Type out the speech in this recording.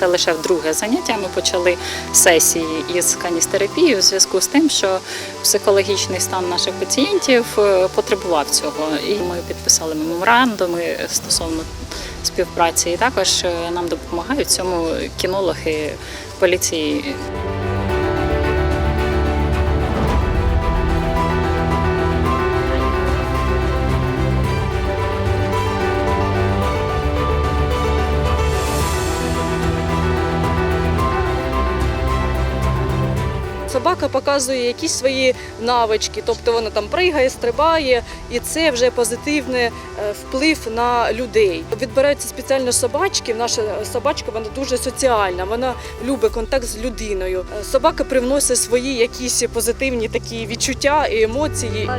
це лише вдруге заняття. Ми почали сесії із каністерапії у зв'язку з тим, що психологічний стан наших пацієнтів е, потребував цього. І ми підписали меморандуми стосовно співпраці. І також е, нам допомагають цьому кінологи поліції. Собака показує якісь свої навички, тобто вона там пригає, стрибає, і це вже позитивний е, вплив на людей. Відбираються спеціально собачки. Наша собачка вона дуже соціальна, вона любить контакт з людиною. Е, Собака привносить свої якісь позитивні такі відчуття і емоції.